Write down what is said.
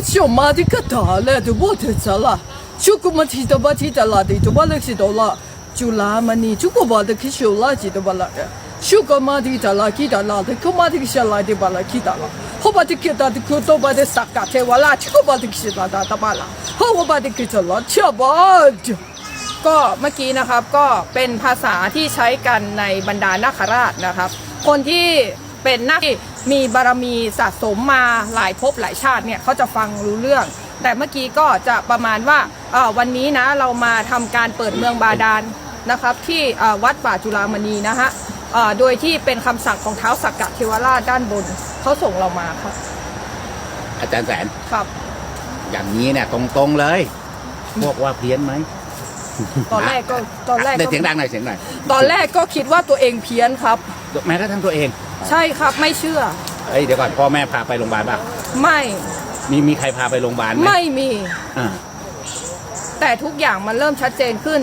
Masyoma di katale du bote sala. Chukuma ti da ba ti da la di du ba leksi do la. Jula mani chukuba de kishu la ji du ba la. Chukuma di da la ki da la de kuma di kisha la di ba la ki da la. Hoba di kita di kuto ba de saka te wa la chukuba di kisha la da da ba la. Hoba di kita la chia ba ju. ก็เมื่อกี้นะครับก็เป็นภาษาที่ใช้กันในบรรดานาคราชนะครับ คนที่ เป็นนักที่มีบารมีสะสมมาหลายภพหลายชาติเนี่ยเขาจะฟังรู้เรื่อง แต่เมื่อกี้ก็จะประมาณว่าเอ่อวันนี้นะเรามาทำการเปิดเมืองบาดาลนะครับ ที่เอ่อวัดป่าจุฬามณีนะฮะเอ่อโดยที่เป็นคำสั่งของเท้าวสักกะเทวราชด้านบนเขาส่งเรามาครับ อาจารย์แสนครับ อย่างนี้เนี่ยตรงๆเลยพวกว่าเพี้ยนไหมตอนแรกก็ตอนแรกได้ก็เสียงดังหน่อยเสียงหน่อยตอนแรกก็คิดว่าตัวเองเพี้ยนครับแม้กระทั่งตัวเอง ใช่ครับไม่เชื่อ เอ้ยเดี๋ยวก่อนพ่อแม่พาไปโรงพยาบาลป่ะไม่มีมีใครพาไปโรงพยาบาลไหมไม่มี อ่า แต่ทุกอย่างมันเริ่มชัดเจนขึ้น